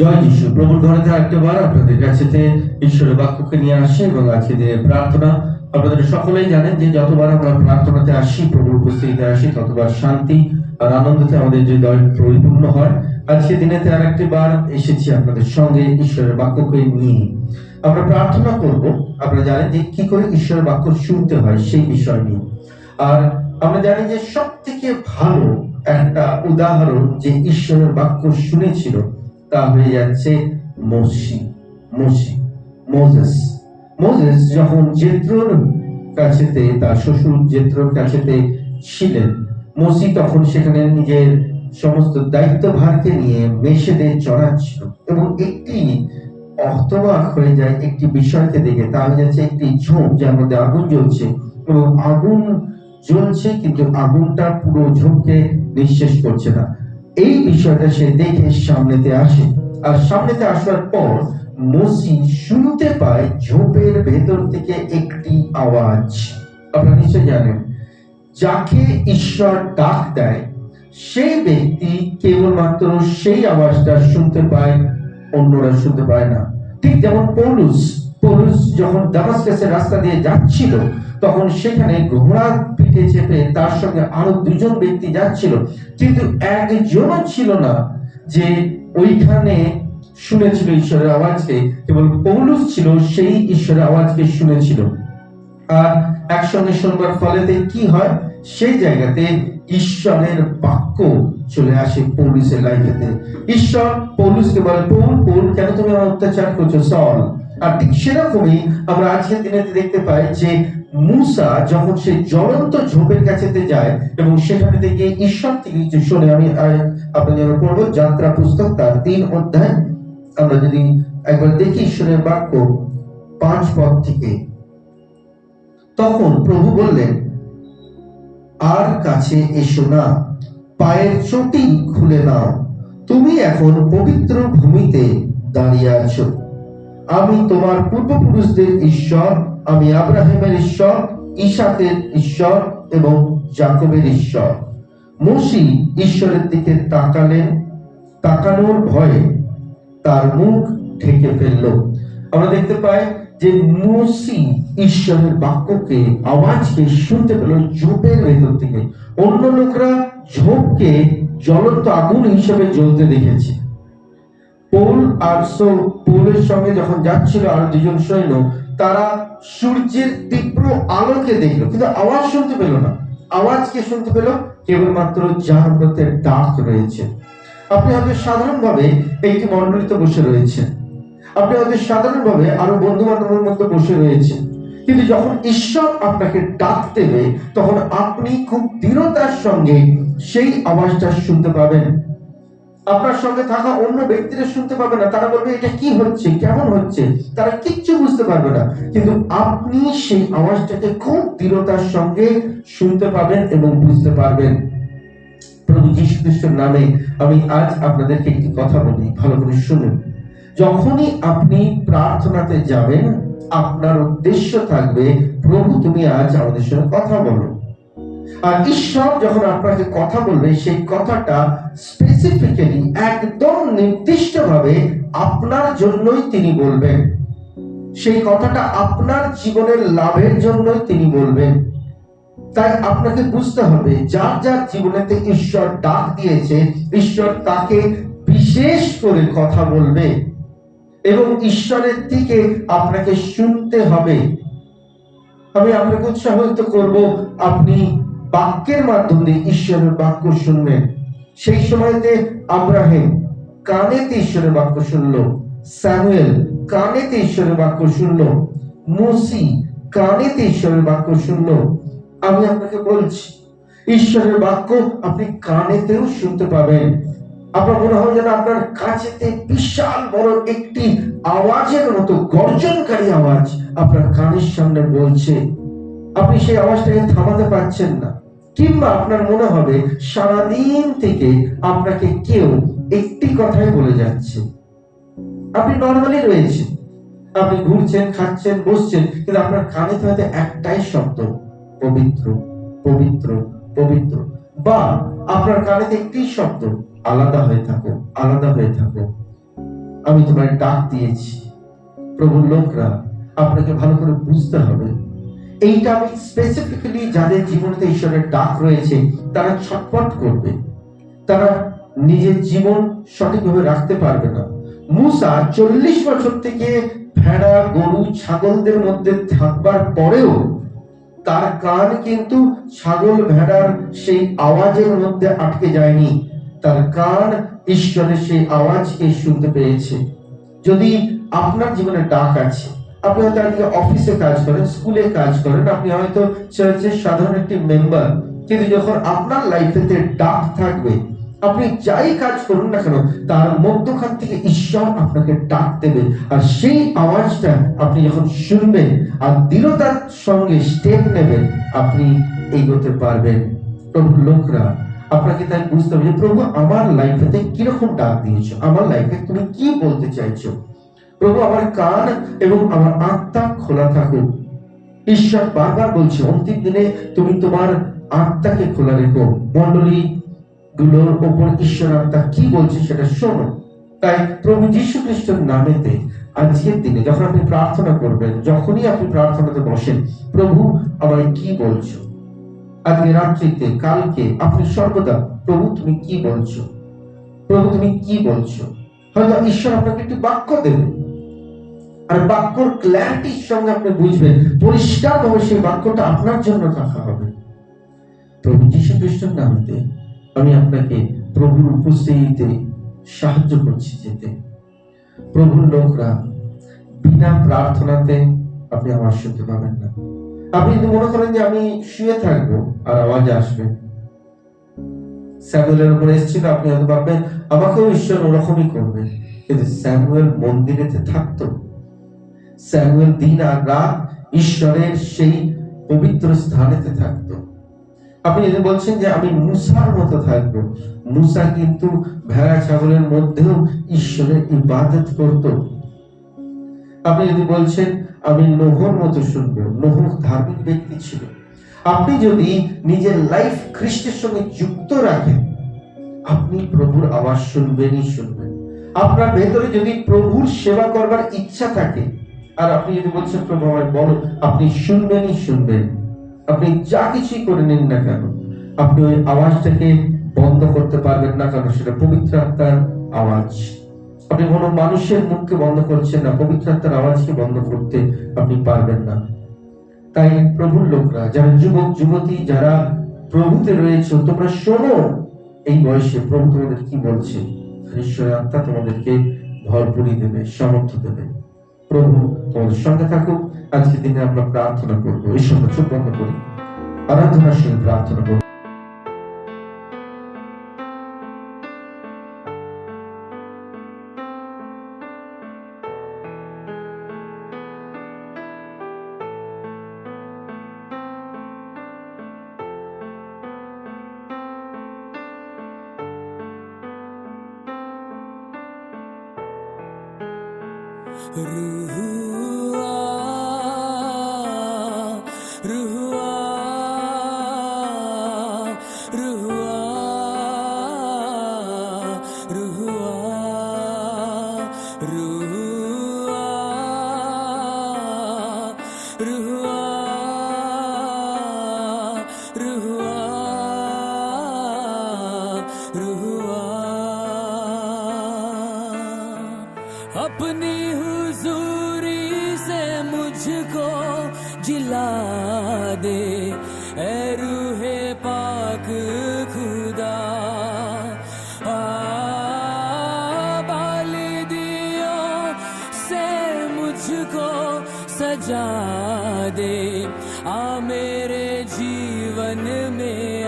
জয় যিশু প্রভুর ঘরে একবার আপনাদের কাছে ঈশ্বরের বাক্যকে নিয়ে আসে এবং আজকে দিনে প্রার্থনা, আপনাদের সকলেই জানেন যে যতবার আমরা প্রার্থনাতে আসি, প্রভুর উপস্থিতিতে আসি, ততবার শান্তি আর আনন্দতে আমাদের হৃদয় পরিপূর্ণ হয়। আজকে দিনেতে আর একটি বার এসেছি আপনাদের সঙ্গে ঈশ্বরের বাক্যকে নিয়ে। আমরা প্রার্থনা করব, আপনারা জানেন যে কি করে ঈশ্বরের বাক্য শুনতে হয় সেই বিষয় নিয়ে। আর আমরা জানি যে সব থেকে ভালো একটা উদাহরণ যে ঈশ্বরের বাক্য শুনেছিল তা হয়ে যাচ্ছে মসি মসি মোজেস মোজেস যখন জেত্রোর কাছেতে, তার শ্বশুর জেত্রোর কাছেতে ছিলেন, মসি তখন সেখানে নিজের সমস্ত দায়িত্বভারকে নিয়ে মেষেদের চড়াচ্ছিল এবং একটি অর্থবাক হয়ে যায় একটি বিষয়কে দেখে। তা হয়ে যাচ্ছে একটি ঝোপ যার মধ্যে আগুন জ্বলছে এবং আগুন জ্বলছে কিন্তু আগুনটা পুরো ঝোপকে নিঃশেষ করছে না। এই বিষয়টা সে দেখে সামনেতে আসে। আর সামনেতে আসার পর মসি শুনতে পায় ঝোপের ভেতর থেকে একটি আওয়াজ। আপনারা নিশ্চয় জানেন, যাকে ঈশ্বর ডাক দেয় সেই ব্যক্তি কেবলমাত্র সেই আওয়াজটা শুনতে পায়, অন্যরা শুনতে পায় না। ঠিক যেমন পৌলুস পৌলুস যখন দামাস্কাসের রাস্তা দিয়ে যাচ্ছিল তখন সেখানে ঘোড়া পিঠে চেপে তার সঙ্গে আরও দুজন ব্যক্তি যাচ্ছিল। কিন্তু একজনও ছিল না যে ওইখানে শুনেছিল ঈশ্বরের আওয়াজকে। কেবল পৌলুস ছিল, সেই ঈশ্বরের আওয়াজকে শুনেছিল। আর একসঙ্গে শুনবার ফলেতে কি হয়? সেই জায়গাতে ঈশ্বরের বাক্য চলে আসে পৌলুসের লাইফেতে। ঈশ্বর পৌলুসকে বলে, পৌল পৌল, কেন তুমি আমার অত্যাচার করছ? সল আর ঠিক সেরকমই আমরা আজকের দিনে দেখতে পাই যে মুসা যখন সে জ্বলন্ত ঝোপের কাছেতে যায় এবং সেখানে থেকে ঈশ্বর থেকে কিছু শোনে আমি জন্য পড়ব যাত্রা পুস্তক তার তিন অধ্যায়। আমরা যদি একবার দেখি ঈশ্বরের বাক্য পাঁচ পদ থেকে। তখন প্রভু বললেন, আর কাছে এসো না, পায়ের চটি খুলে নাও। তুমি এখন পবিত্র ভূমিতে দাঁড়িয়ে আছো। আমি তোমার পূর্বপুরুষদের ঈশ্বর আমি আব্রাহিমের ঈশ্বর ইসাকের ঈশ্বর এবং জাকবের ঈশ্বর। মসি ঈশ্বরের দিকে তাকালেন, তাকানোর ভয়ে তার মুখ ঢেকে ফেলল। আমরা দেখতে পাই যে মসি ঈশ্বরের বাক্যকে, আওয়াজকে শুনতে পেল ঝোপের ভেতর থেকে। অন্য লোকরা ঝোপকে জ্বলন্ত আগুন হিসেবে জ্বলতে দেখেছে। পৌল আর পৌলের সঙ্গে যখন যাচ্ছিল আর দুজন সৈন্য তারা সূর্যের তীব্র আলোকে দেখল, কিন্তু আওয়াজ শুনতে পেল না। আওয়াজকে শুনতে পেল? কেবলমাত্র জাহান্নাতের ডাক রয়েছে। আপনি হয়তো সাধারণভাবে একটি মণ্ডলীতে বসে রয়েছেন। আপনি হয়তো সাধারণভাবে আরও বন্ধু বান্ধবের মধ্যে বসে রয়েছেন। কিন্তু যখন ঈশ্বর আপনাকে ডাক দেবে, তখন আপনি খুব দৃঢ়তার সঙ্গে সেই আওয়াজটা শুনতে পাবেন। আপনার সঙ্গে থাকা অন্য ব্যক্তিরা শুনতে পাবে না। তারা বলবে, এটা কি হচ্ছে? কেমন হচ্ছে? তারা কিচ্ছু বুঝতে পারবে না। কিন্তু আপনি সেই আওয়াজটাকে খুব দৃঢ়তার সঙ্গে শুনতে পাবেন এবং বুঝতে পারবেন। প্রভু যীশু খ্রিস্টের নামে আমি আজ আপনাদেরকে একটি কথা বলি। ভালো করে শুনুন। যখনই আপনি প্রার্থনাতে যাবেন, আপনার উদ্দেশ্য থাকবে, প্রভু তুমি আজ আমাদের সঙ্গে কথা বলো। আর ঈশ্বর যখন আপনাকে কথা বলবে সেই কথাটা স্পেসিফিক্যালি একদম নির্দিষ্টভাবে আপনার জন্যই তিনি বলবেন। সেই কথাটা আপনার জীবনের লাভের জন্যই তিনি বলবেন। তাই আপনাকে বুঝতে হবে, যার যার জীবনেতে ঈশ্বর ডাক দিয়েছে, ঈশ্বর তাকে বিশেষ করে কথা বলবে। এবং ঈশ্বরের দিকে আপনাকে শুনতে হবে। আমি আপনাকে উৎসাহিত করব, আপনি বাক্যের মাধ্যমে ঈশ্বরের বাক্য শুনবেন। সেই সময়তে আব্রাহিম কানেতে ঈশ্বরের বাক্য শুনলো, স্যামুয়েল কানেতে ঈশ্বরের বাক্য শুনলো, মুসি কানেতে ঈশ্বরের বাক্য শুনলো, আমি আপনাকে বলছি, ঈশ্বরের বাক্য আপনি কানেতেও শুনতে পাবেন। আপনার মনে হয় যেন আপনার কাছেতে বিশাল বড় একটি আওয়াজের মতো গর্জনকারী আওয়াজ আপনার কানের সামনে বলছে। আপনি সেই আওয়াজটাকে থামাতে পারছেন না। কিংবা আপনার মনে হবে, সারাদিন থেকে আপনাকে কেউ একটি কথাই বলে যাচ্ছে। আপনি নর্মালি রয়েছেন। আপনি ঘুরছেন, খাচ্ছেন, বসছেন, কিন্তু আপনার কানে হয়তো একটাই শব্দ, পবিত্র পবিত্র পবিত্র। বা আপনার কানে একটি শব্দ, আলাদা হয়ে থাকো আলাদা হয়ে থাকো আমি তোমায় ডাক দিয়েছি। প্রভুর লোকরা, আপনাকে ভালো করে বুঝতে হবে। এইটা আমি স্পেসিফিক্যালি যাদের জীবনে ঈশ্বরের ডাক রয়েছে, তারা ছটপট করবে। তারা নিজের জীবন সঠিকভাবে রাখতে পারবে না। মুসা চল্লিশ বছর থেকে ভেড়া, গরু, ছাগলদের মধ্যে থাকবার পরেও তার কান কিন্তু ছাগল, ভেড়ার সেই আওয়াজের মধ্যে আটকে যায়নি। তার কান ঈশ্বরের সেই আওয়াজকে শুনতে পেয়েছে। যদি আপনার জীবনে ডাক আছে আপনি হয়তো আজকে অফিসে কাজ করেন স্কুলে কাজ করেন, আপনি হয়তো চার্চের সাধারণ একটি মেম্বার কিন্তু যখন আপনার লাইফেতে ডাক থাকবে, আপনি যাই কাজ করুন না কেন, তার মধ্যখান থেকে ঈশ্বর আপনাকে ডাক দেবে, আর সেই আওয়াজটা আপনি যখন শুনবেন, আর দৃঢ়তার সঙ্গে স্টেপ নেবেন, আপনি এগোতে পারবেন। প্রভু লোকরা, আপনাকে তাই বুঝতে হবে যে প্রভু আমার লাইফেতে কীরকম ডাক দিয়েছ? আমার লাইফে তুমি কি বলতে চাইছো? প্রভু আমার কান এবং আমার আত্মা খোলা থাকুক। ঈশ্বর বারবার বলছে, অন্তিম দিনে তুমি তোমার আত্মাকে খোলা রেখো। মন্ডলী গুলোর ওপর ঈশ্বর আত্মা কি বলছে সেটা শোনো। তাই প্রভু যীশু খ্রিস্টের নামেতে আজকের দিনে যখন আপনি প্রার্থনা করবেন, যখনই আপনি প্রার্থনাতে বসেন, প্রভু আমায় কি বলছো? আজকে রাত্রিতে, কালকে আপনি সর্বদা প্রভু তুমি কি বলছো? প্রভু তুমি কি বলছো? হয়তো ঈশ্বর আপনাকে একটি বাক্য দেবে। আর বাক্যর ক্ল্যারিটির সঙ্গে আপনি বুঝবেন পরিষ্কার ভাবে সেই বাক্যটা আপনার জন্য রাখা হবে। প্রভু যীশু খ্রিস্টের নামেতে আমি আপনাকে প্রভুর উপস্থিতিতে সাহায্য করছি যেতে। প্রভুর লোকরা বিনা প্রার্থনাতে আপনি আমার শুনতে পাবেন না। আপনি যদি মনে করেন যে আমি শুয়ে থাকব আর আওয়াজ আসবে, স্যামুয়েলের উপরে এসেছিল, আপনি হয়তো ভাববেন, আমাকেও ঈশ্বর ওরকমই করবে কিন্তু স্যামুয়েল মন্দিরেতে থাকতো। স্যামুয়েল দিন আর রাত ঈশ্বরের সেই পবিত্র স্থানেতে থাকতো। আপনি যদি বলছেন যে আমি মুসার মতো থাকব, মুসা কিন্তু ভেড়া ছাগলের মধ্যেও ঈশ্বরের ইবাদত করত। আপনি যদি বলছেন, আমি নোহর মতো শুনব নোহ ধার্মিক ব্যক্তি ছিল। আপনি যদি নিজের লাইফ খ্রিস্টের সঙ্গে যুক্ত রাখেন, আপনি প্রভুর আওয়াজ শুনবেনই শুনবেন। আপনার ভেতরে যদি প্রভুর সেবা করবার ইচ্ছা থাকে আর আপনি যদি বলছেন, প্রভু আমায় বলো, আপনি শুনবেনই শুনবেন। আপনি যা কিছুই করে নিন না কেন, আপনি ওই আওয়াজটাকে বন্ধ করতে পারবেন না কারণ সেটা পবিত্র আত্মার আওয়াজ। আপনি কোনো মানুষের মুখকে বন্ধ করছেন না, পবিত্র আত্মার আওয়াজকে বন্ধ করতে আপনি পারবেন না। তাই প্রভুর লোকরা, যারা যুবক, যুবতী, যারা প্রভুতে রয়েছে, তোমরা শোনো এই বয়সে প্রভু তোমাদের কি বলছে। ঈশ্বরের আত্মা তোমাদেরকে ভরপুরি দেবে, সামর্থ্য দেবে। প্রভু তোমাদের সঙ্গে থাকুক। আজকে দিনে আমরা প্রার্থনা করব। সময় চোখ বন্ধ করি। আরাধনার সঙ্গে প্রার্থনা করব। रुआ रुआ रुआ रुआ रुआ रुआ अपनी मुझको जिला दे ए रूहे पाक खुदा आ, बालिदियों से मुझको सजा दे आ मेरे जीवन में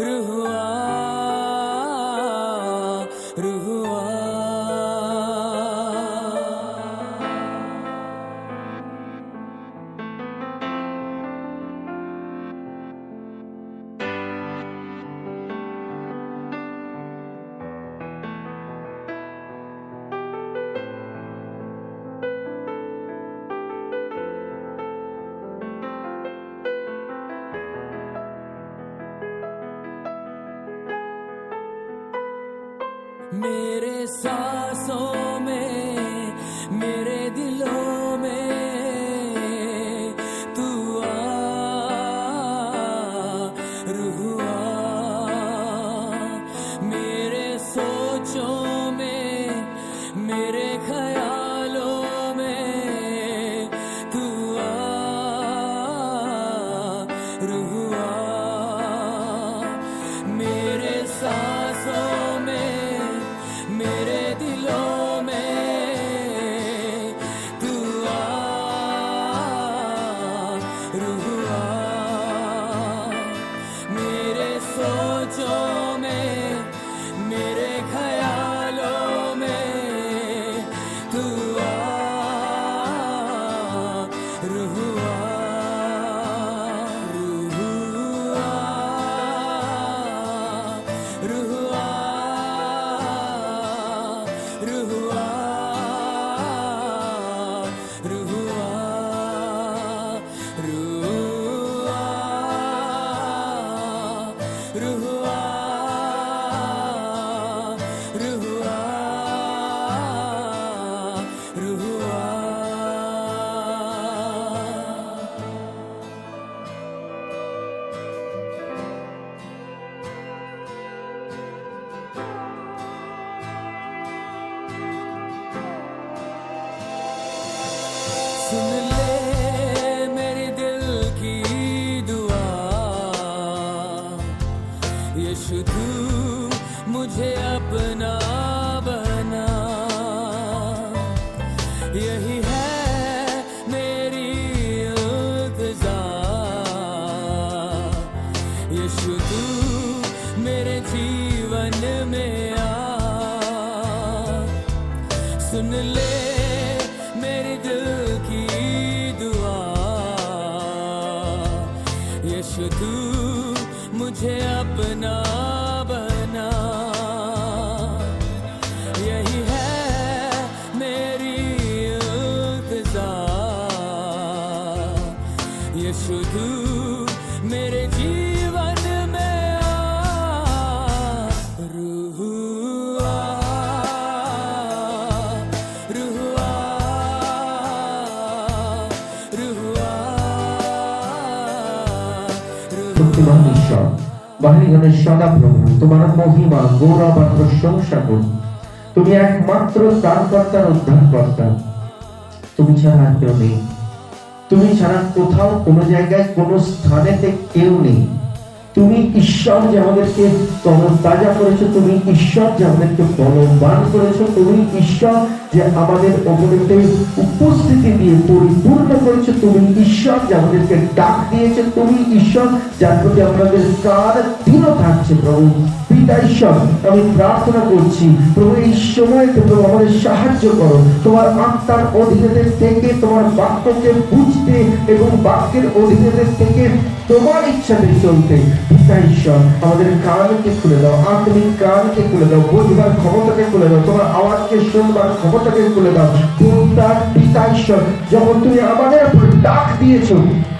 ruhu मेरे सांसों में, मेरे दिलों में तू आ रुहुआ मेरे सोचों में, मेरे ख्यालों में तू आ रुहुआ मेरे सांसों मेरे जीवन में आ। सुन ले मेरे दिल की दुआ। यशु तू मुझे अपना শক্তিমান ঈশ্বর বাহিনীগণের সদা প্রভু তোমার মহিমা, গৌরব আর প্রশংসা করি তুমি একমাত্র ত্রাণকর্তার উদ্ধারকর্তা। তুমি ছাড়া কেউ নেই। তুমি ছাড়া কোথাও কোনো জায়গায়, কোনো স্থানেতে কেউ নেই। তুমি ঈশ্বর যে আমাদেরকে তরতাজা করেছ, তুমি ঈশ্বর যে আমাদেরকে বলবান করেছ, তুমি ঈশ্বর যে আমাদের ওপরেতে উপস্থিতি দিয়ে পরিপূর্ণ করেছ, তুমি ঈশ্বর যে আমাদেরকে ডাক দিয়েছে, তুমি ঈশ্বর যার প্রতি আমাদের কার দিনও থাকছে প্রভু। পিতা ঈশ্বর, আমি প্রার্থনা করছি, প্রভু, এই প্রভু আমাদের সাহায্য করো। তোমার আত্মার থেকে তোমার বাক্যকে বুঝতে এবং বাক্যের থেকে তোমার ইচ্ছাতে চলতে। পিতা ঈশ্বর, আমাদের কানকে খুলে দাও, আত্মিক কানকে খুলে দাও, বুঝবার ক্ষমতাকে খুলে দাও, তোমার আওয়াজকে শুনবার ক্ষমতাকে খুলে দাও। পিতা ঈশ্বর, যখন তুমি আমাদের ডাক দিয়েছ,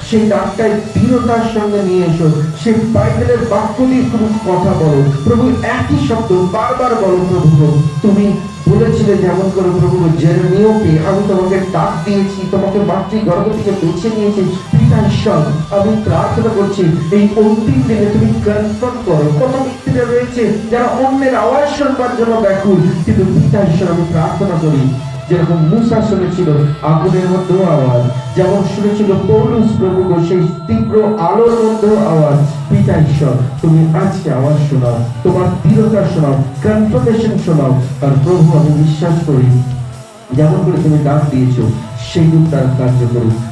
সেই ডাকটাই দৃঢ়তার সঙ্গে নিয়ে এসো। সেই বাইবেলের বাক্য দিয়ে কোনো কথা বলো। প্রভু, একই শব্দ বারবার বলো, প্রভু তুমি বলেছিলে যেমন করে প্রভু জেরেমিওকে আমি তোমাকে ডাক দিয়েছি, তোমাকে মাতৃ গর্ভ থেকে বেছে নিয়েছি। পিতা ঈশ্বর, আমি প্রার্থনা করছি, এই অন্তিম দিনে তুমি কনফার্ম করো। কত ব্যক্তিরা রয়েছে যারা অন্যের আওয়াজ শুনবার জন্য ব্যাকুল, কিন্তু পিতা ঈশ্বর, আমি প্রার্থনা করি যেরকম মুসা শুনেছিল আগুনের মধ্যেও আওয়াজ, যেমন শুনেছিল পৌলুস প্রভু সেই তীব্র আলোর মধ্যেও আওয়াজ, পিতা ঈশ্বর, তুমি আজকে আওয়াজ শোনাও, তোমার দৃঢ়তা শোনাও কনফার্মেশন শোনাও। আর প্রভু, আমি বিশ্বাস করি, যেমন করে তুমি ডাক দিয়েছ সেই কার্য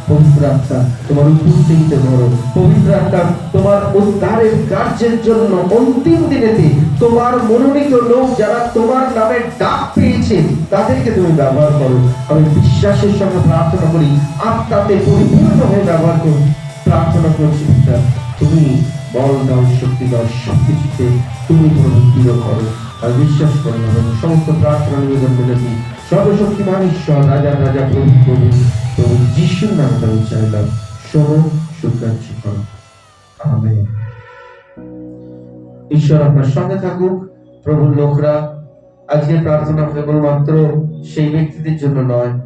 পবিত্র আত্মা তোমার উপস্থিতিতে ধরো। পবিত্র আত্মা তোমার উদ্ধারের কার্যের জন্য অন্তিম দিনেতে তোমার মনোনীত লোক যারা তোমার নামে ডাক পেয়েছে, তাদেরকে তুমি ব্যবহার করো। আমি বিশ্বাসের সঙ্গে প্রার্থনা করি, আত্মাতে পরিপূর্ণ হয়ে ব্যবহার করো। প্রার্থনা করছি পিতা তুমি বল দাও, শক্তি দাও সবকিছুতে তুমি প্রভু দৃঢ় করো। আর বিশ্বাস করো সমস্ত প্রার্থনা নিবেদন সর্বশক্তিমান ঈশ্বর, রাজা রাজা, প্রভু প্রভু প্রভু যিশুর নামটা আমি চাইলাম। শোনো করো আমেন। ঈশ্বর আপনার সঙ্গে থাকুক, প্রভুর লোকরা। আজকের প্রার্থনা কেবলমাত্র সেই ব্যক্তিদের জন্য নয়,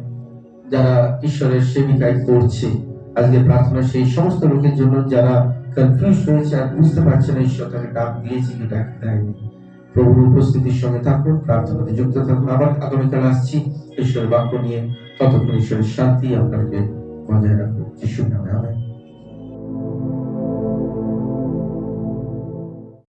যারা ঈশ্বরের সেবিকায় করছে। আজকে প্রার্থনা সেই সমস্ত লোকের জন্য যারা কনফিউজ রয়েছে আর বুঝতে পারছে না ঈশ্বর তাকে ডাক দিয়েছে কি ডাক দেয়নি। প্রভুর উপস্থিতির সঙ্গে থাকুন প্রার্থনাতে যুক্ত থাকুন। আবার আগামীকাল আসছি ঈশ্বরের বাক্য নিয়ে। ততক্ষণ ঈশ্বরের শান্তি আপনাকে বজায় রাখুন। যিশুর নামে, আমেন।